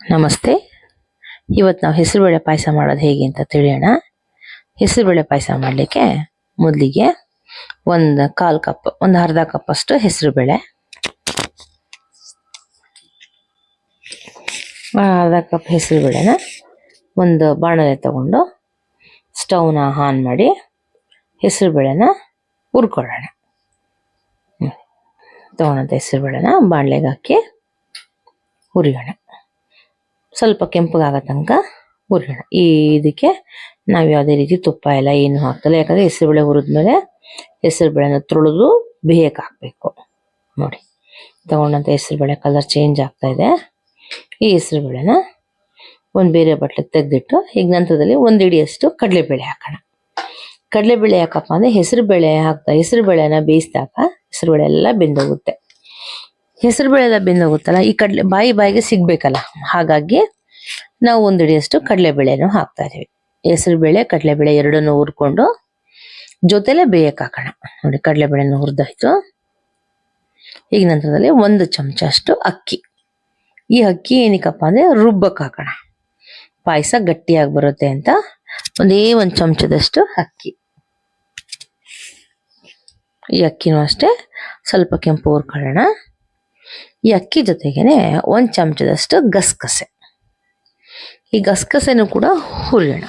ನಮಸ್ತೆ. ಇವತ್ತು ನಾವು ಹೆಸರುಬೇಳೆ ಪಾಯಸ ಮಾಡೋದು ಹೇಗೆ ಅಂತ ತಿಳಿಯೋಣ. ಹೆಸರುಬೇಳೆ ಪಾಯಸ ಮಾಡಲಿಕ್ಕೆ ಮೊದಲಿಗೆ ಒಂದು ಕಾಲು ಕಪ್, ಒಂದು ಅರ್ಧ ಕಪ್ ಅಷ್ಟು ಹೆಸರುಬೇಳೆ ಅರ್ಧ ಕಪ್ ಹೆಸರುಬೇಳೆನ ಒಂದು ಬಾಣಲೆ ತಗೊಂಡು ಸ್ಟವ್ನ ಆನ್ ಮಾಡಿ ಹೆಸರುಬೇಳೆನ ಹುರ್ಕೊಳ್ಳೋಣ. ತಗೊಂಡಂಥ ಹೆಸರುಬೇಳೆನ ಬಾಣಲೆಗೆ ಹಾಕಿ ಹುರಿಯೋಣ. ಸ್ವಲ್ಪ ಕೆಂಪಗಾಗೋ ತನಕ ಹುರಿಯೋಣ. ಈ ಇದಕ್ಕೆ ನಾವು ಯಾವುದೇ ರೀತಿ ತುಪ್ಪ ಎಲ್ಲ ಏನು ಹಾಕ್ತಲ್ಲ, ಯಾಕಂದ್ರೆ ಹೆಸರುಬೇಳೆ ಹುರಿದ್ಮೇಲೆ ಹೆಸರುಬೇಳೆನ ತೊಳೆದು ಬೇಯಕ್ಕೆ ಹಾಕಬೇಕು. ನೋಡಿ ತಗೊಂಡಂಥ ಹೆಸರುಬೇಳೆ ಕಲರ್ ಚೇಂಜ್ ಆಗ್ತಾ ಇದೆ. ಈ ಹೆಸರುಬೇಳೆನ ಒಂದು ಬೇರೆ ಬಟ್ಲಿಗೆ ತೆಗೆದಿಟ್ಟು, ಈಗ ನಂತರದಲ್ಲಿ ಒಂದು ಇಡಿಯಷ್ಟು ಕಡಲೆಬೇಳೆ ಹಾಕೋಣ. ಕಡಲೆಬೇಳೆ ಯಾಕಪ್ಪ ಅಂದರೆ ಹೆಸರುಬೇಳೆ ಹಾಕ್ತಾ, ಹೆಸರುಬೇಳೆನ ಬೇಯಿಸಿದಾಗ ಹೆಸರುಬೇಳೆ ಎಲ್ಲ ಬೆಂದೋಗುತ್ತೆ. ಹೆಸರುಬೇಳೆ ಬೇಳೆದ ಬೆಂದೋಗುತ್ತಲ್ಲ ಈ ಕಡಲೆ, ಬಾಯಿ ಬಾಯಿಗೆ ಸಿಗ್ಬೇಕಲ್ಲ. ಹಾಗಾಗಿ ನಾವು ಒಂದು ಹಿಡಿಯಷ್ಟು ಕಡಲೆಬೇಳೆನೂ ಹಾಕ್ತಾ ಬೇಳೆ ಹೆಸರುಬೇಳೆ ಕಡಲೆಬೇಳೆ ಎರಡನ್ನೂ ಹುರ್ಕೊಂಡು ಜೊತೆಲೆ ಬೇಯಕ್ಕೆ ಹಾಕೋಣ. ನೋಡಿ ಕಡಲೆಬೇಳೆನ ಹುರಿದಾಯ್ತು. ಈಗ ನಂತರದಲ್ಲಿ ಒಂದು ಚಮಚ ಅಷ್ಟು ಅಕ್ಕಿ. ಈ ಅಕ್ಕಿ ಏನಕ್ಕಪ್ಪ ಅಂದರೆ ರುಬ್ಬಕ್ಕೆ ಹಾಕೋಣ. ಪಾಯಸ ಗಟ್ಟಿಯಾಗಿ ಬರುತ್ತೆ ಅಂತ ಒಂದೇ ಒಂದು ಚಮಚದಷ್ಟು ಅಕ್ಕಿ. ಈ ಅಕ್ಕಿನೂ ಅಷ್ಟೇ ಸ್ವಲ್ಪ ಕೆಂಪು ಹುರ್ಕೊಳ್ಳೋಣ. ಈ ಅಕ್ಕಿ ಜೊತೆಗೇನೆ ಒಂದು ಚಮಚದಷ್ಟು ಗಸಗಸೆ. ಈ ಗಸಗಸೆನೂ ಕೂಡ ಹುರಿಯೋಣ.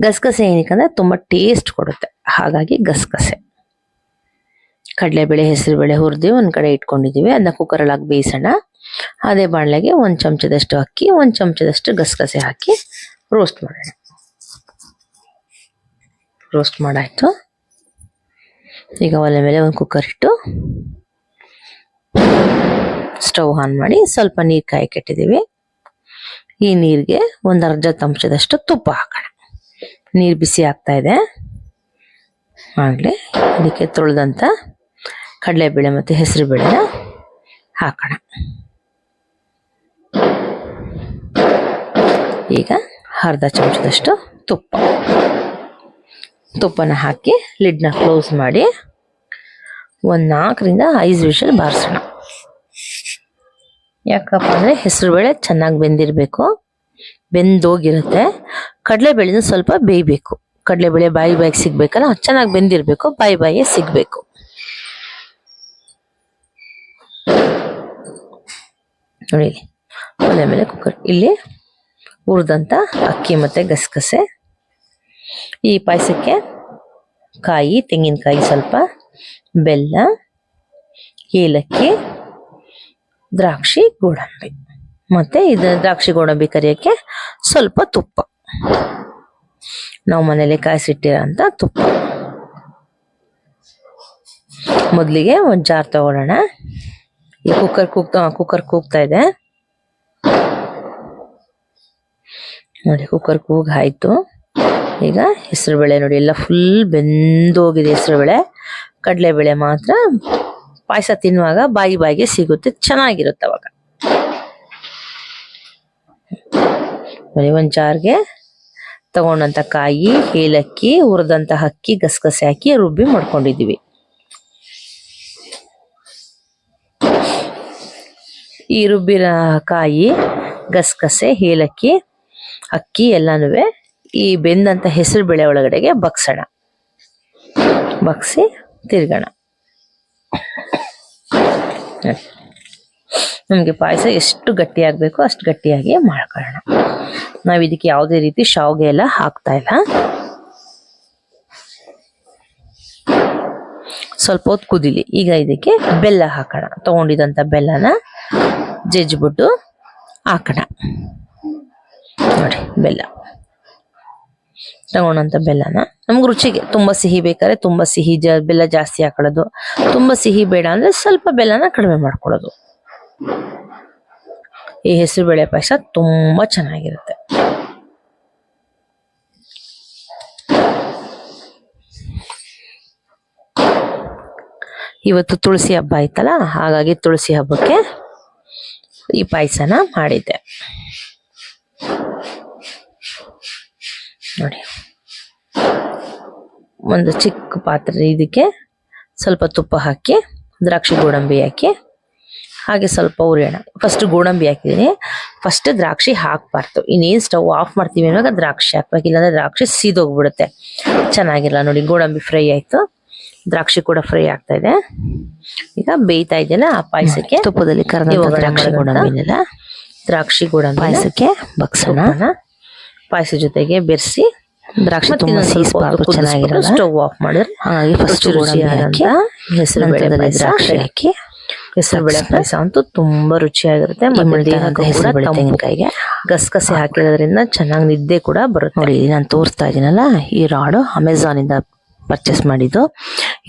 ಗಸಗಸೆ ಏನಕ್ಕಂದ್ರೆ ತುಂಬ ಟೇಸ್ಟ್ ಕೊಡುತ್ತೆ. ಹಾಗಾಗಿ ಗಸಗಸೆ. ಕಡಲೆಬೇಳೆ, ಹೆಸರುಬೇಳೆ ಹುರಿದು ಒಂದು ಕಡೆ ಇಟ್ಕೊಂಡಿದ್ದೀವಿ ಅದನ್ನ ಕುಕ್ಕರಲ್ಲಿ ಹಾಕಿ ಬೇಯಿಸೋಣ. ಅದೇ ಬಾಣಲೆಗೆ ಒಂದು ಚಮಚದಷ್ಟು ಅಕ್ಕಿ, ಒಂದು ಚಮಚದಷ್ಟು ಗಸಗಸೆ ಹಾಕಿ ರೋಸ್ಟ್ ಮಾಡೋಣ. ರೋಸ್ಟ್ ಮಾಡಾಯಿತು. ಈಗ ಒಲೆ ಮೇಲೆ ಒಂದು ಕುಕ್ಕರ್ ಇಟ್ಟು ಸ್ಟವ್ ಆನ್ ಮಾಡಿ ಸ್ವಲ್ಪ ನೀರು ಕಾಯಕ್ಕೆ ಇಟ್ಟಿದ್ದೀವಿ ಈ ನೀರಿಗೆ ಒಂದು ಅರ್ಧ ಚಮಚದಷ್ಟು ತುಪ್ಪ ಹಾಕೋಣ. ನೀರು ಬಿಸಿ ಆಗ್ತಾ ಇದೆ. ಆಗಲಿ ಅದಕ್ಕೆ ತೊಳೆದಂಥ ಕಡಲೆಬೇಳೆ ಮತ್ತು ಹೆಸರು ಬೇಳೆನ ಹಾಕೋಣ. ಈಗ ಅರ್ಧ ಚಮಚದಷ್ಟು ತುಪ್ಪ. ತುಪ್ಪನ ಹಾಕಿ ಲಿಡ್ನ ಕ್ಲೋಸ್ ಮಾಡಿ ಒಂದು ನಾಲ್ಕರಿಂದ ಐದು ವಿಷಲ್ ಬಾರಿಸೋಣ. ಯಾಕಪ್ಪ ಅಂದರೆ ಹೆಸರುಬೇಳೆ ಚೆನ್ನಾಗಿ ಬೆಂದಿರಬೇಕು. ಬೆಂದೋಗಿರುತ್ತೆ. ಕಡಲೆಬೇಳೆನ ಸ್ವಲ್ಪ ಬೇಯಬೇಕು. ಕಡಲೆಬೇಳೆ ಬಾಯಿ ಬಾಯಿಗೆ ಸಿಗ್ಬೇಕಲ್ಲ ಚೆನ್ನಾಗಿ ಬೆಂದಿರಬೇಕು, ಬಾಯಿ ಬಾಯಿಗೆ ಸಿಗಬೇಕು. ನೋಡಿ. ಒಲೆ ಮೇಲೆ ಕುಕ್ಕರ್. ಇಲ್ಲಿ ಹುರಿದಂಥ ಅಕ್ಕಿ ಮತ್ತು ಗಸಗಸೆ. ಈ ಪಾಯಸಕ್ಕೆ ಕಾಯಿ, ತೆಂಗಿನಕಾಯಿ ಸ್ವಲ್ಪ ಬೆಲ್ಲ, ಏಲಕ್ಕಿ, ದ್ರಾಕ್ಷಿ, ಗೋಡಂಬಿ. ಮತ್ತೆ ಇದು ದ್ರಾಕ್ಷಿ, ಗೋಡಂಬಿ ಕರಿಯೋಕ್ಕೆ ಸ್ವಲ್ಪ ತುಪ್ಪ. ನಾವು ಮನೇಲಿ ಕಾಯಿಸಿಟ್ಟಿರೋಂಥ ತುಪ್ಪ. ಮೊದಲಿಗೆ ಒಂದು ಜಾರ್ ತಗೊಳ್ಳೋಣ. ಈ ಕುಕ್ಕರ್ ಕೂಗ್ತಾ ಕುಕ್ಕರ್ ಕೂಗ್ತಾ ಇದೆ. ನೋಡಿ ಕುಕ್ಕರ್ ಕೂಗ್ ಆಯ್ತು ಈಗ ಹೆಸರುಬೇಳೆ ನೋಡಿ, ಎಲ್ಲ ಫುಲ್ ಬೆಂದೋಗಿದೆ ಹೆಸರುಬೇಳೆ. ಕಡಲೆಬೇಳೆ ಮಾತ್ರ ಪಾಯಸ ತಿನ್ನುವಾಗ ಬಾಯಿ ಬಾಯಿಗೆ ಸಿಗುತ್ತೆ, ಚೆನ್ನಾಗಿರುತ್ತೆ ಅವಾಗ. ಒಂದು ಜಾರ್ಗೆ ತಗೊಂಡಂತ ಕಾಯಿ, ಏಲಕ್ಕಿ, ಹುರಿದಂತ ಅಕ್ಕಿ, ಗಸಗಸೆ ಹಾಕಿ ರುಬ್ಬಿ ಮಾಡ್ಕೊಂಡಿದ್ದೀವಿ. ಈ ರುಬ್ಬಿರ ಕಾಯಿ, ಗಸಗಸೆ, ಏಲಕ್ಕಿ, ಅಕ್ಕಿ ಎಲ್ಲಾನು ಈ ಬೆಂದಂತ ಹೆಸರು ಬೇಳೆ ಒಳಗಡೆಗೆ ಬಗ್ಸೋಣ. ಬಗ್ಸಿ ತಿರ್ಗೋಣ. ನಮಗೆ ಪಾಯಸ ಎಷ್ಟು ಗಟ್ಟಿಯಾಗಬೇಕು ಅಷ್ಟು ಗಟ್ಟಿಯಾಗಿ ಮಾಡ್ಕೊಳ್ಳೋಣ. ನಾವು ಇದಕ್ಕೆ ಯಾವುದೇ ರೀತಿ ಶಾವಿಗೆ ಎಲ್ಲ ಹಾಕ್ತಾ ಇಲ್ಲ. ಸ್ವಲ್ಪ ಹೊತ್ತು ಕುದಿಲಿ. ಈಗ ಇದಕ್ಕೆ ಬೆಲ್ಲ ಹಾಕೋಣ. ತಗೊಂಡಿದಂಥ ಬೆಲ್ಲನ ಜಜ್ಜಿಬಿಟ್ಟು ಹಾಕೋಣ. ನೋಡಿ, ಬೆಲ್ಲ. ತಗೊಂಡಂಥ ಬೆಲ್ಲನ. ನಮ್ಗೆ ರುಚಿಗೆ ತುಂಬ ಸಿಹಿ ಬೇಕಾದ್ರೆ ತುಂಬ ಸಿಹಿ ಜ, ಬೆಲ್ಲ ಜಾಸ್ತಿ ಹಾಕೊಳ್ಳೋದು. ತುಂಬ ಸಿಹಿ ಬೇಡ ಅಂದ್ರೆ ಸ್ವಲ್ಪ ಬೆಲ್ಲನ ಕಡಿಮೆ ಮಾಡ್ಕೊಳ್ಳೋದು. ಈ ಹೆಸರುಬೇಳೆ ಪಾಯಸ ತುಂಬ ಚೆನ್ನಾಗಿರುತ್ತೆ. ಇವತ್ತು ತುಳಸಿ ಹಬ್ಬ ಆಯ್ತಲ್ಲ, ಹಾಗಾಗಿ ತುಳಸಿ ಹಬ್ಬಕ್ಕೆ ಈ ಪಾಯಸನ ಮಾಡಿದ್ದೆ. ನೋಡಿ. ಒಂದು ಚಿಕ್ಕ ಪಾತ್ರೆ ಇದಕ್ಕೆ ಸ್ವಲ್ಪ ತುಪ್ಪ ಹಾಕಿ ದ್ರಾಕ್ಷಿ ಗೋಡಂಬಿ ಹಾಕಿ ಹಾಗೆ ಸ್ವಲ್ಪ ಉರಿಯೋಣ ಫಸ್ಟ್ ಗೋಡಂಬಿ ಹಾಕಿದ್ದೀನಿ. ಫಸ್ಟ್ ದ್ರಾಕ್ಷಿ ಹಾಕ್ಬಾರ್ದು. ಇನ್ನೇನು ಸ್ಟವ್ ಆಫ್ ಮಾಡ್ತೀವಿ ಅನ್ನೋವಾಗ ದ್ರಾಕ್ಷಿ ಹಾಕ್ಬೇಕು. ಇಲ್ಲಾಂದ್ರೆ ದ್ರಾಕ್ಷಿ ಸೀದೋಗ್ಬಿಡುತ್ತೆ. ಚೆನ್ನಾಗಿಲ್ಲ ನೋಡಿ ಗೋಡಂಬಿ ಫ್ರೈ ಆಯಿತು. ದ್ರಾಕ್ಷಿ ಕೂಡ ಫ್ರೈ ಆಗ್ತಾ ಇದೆ. ಈಗ ಬೇಯ್ತಾ ಇದೆಯಲ್ಲ ಆ ಪಾಯಸಕ್ಕೆ. ತುಪ್ಪದಲ್ಲಿ ಕರೆದ ದ್ರಾಕ್ಷಿ ಗೋಡಂಬಿ ಗೋಡಂಬಿನೆಲ್ಲ ದ್ರಾಕ್ಷಿ ಗೋಡಂಬಿ ಪಾಯಸಕ್ಕೆ ಬಗ್ಸೋಣ ಪಾಯಸ ಜೊತೆಗೆ ಬೆರೆಸಿ ದ್ರಾಕ್ಷಿ ತುಂಬಾ ಸೀಸ್ಬಾರ್ದು ಚೆನ್ನಾಗಿರಲ್ಲ? ಸ್ಟವ್ ಆಫ್ ಮಾಡಿದ್ರೆ ಹಾಗಾಗಿ ಫಸ್ಟ್ ರುಚಿ ಹಾಕಿ ಹೆಸರು ಬೇಳೆ ದ್ರಾಕ್ಷಿ ಹಾಕಿ ಹೆಸರು ಬೇಳೆ ಪಾಯಸ ಅಂತೂ ತುಂಬಾ ರುಚಿಯಾಗಿರುತ್ತೆ. ಹೆಸರು. ತೆಂಗಿನಕಾಯಿಗೆ ಗಸಗಸೆ ಹಾಕಿರೋದ್ರಿಂದ ಚೆನ್ನಾಗಿ ನಿದ್ದೆ ಕೂಡ ಬರುತ್ತೆ. ನೋಡಿ ನಾನು ತೋರಿಸ್ತಾ ಇದ್ದೀನಲ್ಲ ಈ ರಾಡ್ ಅಮೆಝಾನ್ ಇಂದ ಪರ್ಚೇಸ್ ಮಾಡಿದ್ದು.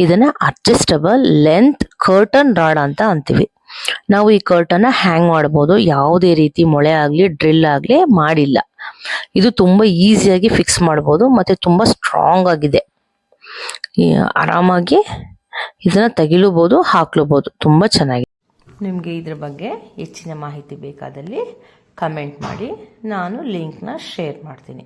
ಇದನ್ನ ಅಡ್ಜಸ್ಟಬಲ್ ಲೆಂತ್ ಕರ್ಟನ್ ರಾಡ್ ಅಂತ ಅಂತೀವಿ. ನಾವು ಈ ಕರ್ಟನ್ ಹ್ಯಾಂಗ್ ಮಾಡ್ಬೋದು. ಯಾವುದೇ ರೀತಿ ಮೊಳೆ ಆಗ್ಲಿ ಡ್ರಿಲ್ ಆಗ್ಲಿ ಮಾಡಿಲ್ಲ. ಇದು ತುಂಬ ಈಸಿಯಾಗಿ ಫಿಕ್ಸ್ ಮಾಡ್ಬೋದು, ಮತ್ತೆ ತುಂಬ ಸ್ಟ್ರಾಂಗ್ ಆಗಿದೆ. ಆರಾಮಾಗಿ ಇದನ್ನ ತೆಗಿಲೂಬೋದು, ಹಾಕ್ಲೂಬೋದು. ತುಂಬ ಚೆನ್ನಾಗಿದೆ ನಿಮಗೆ ಇದ್ರ ಬಗ್ಗೆ ಹೆಚ್ಚಿನ ಮಾಹಿತಿ ಬೇಕಾದಲ್ಲಿ ಕಮೆಂಟ್ ಮಾಡಿ. ನಾನು ಲಿಂಕ್ನ ಶೇರ್ ಮಾಡ್ತೀನಿ.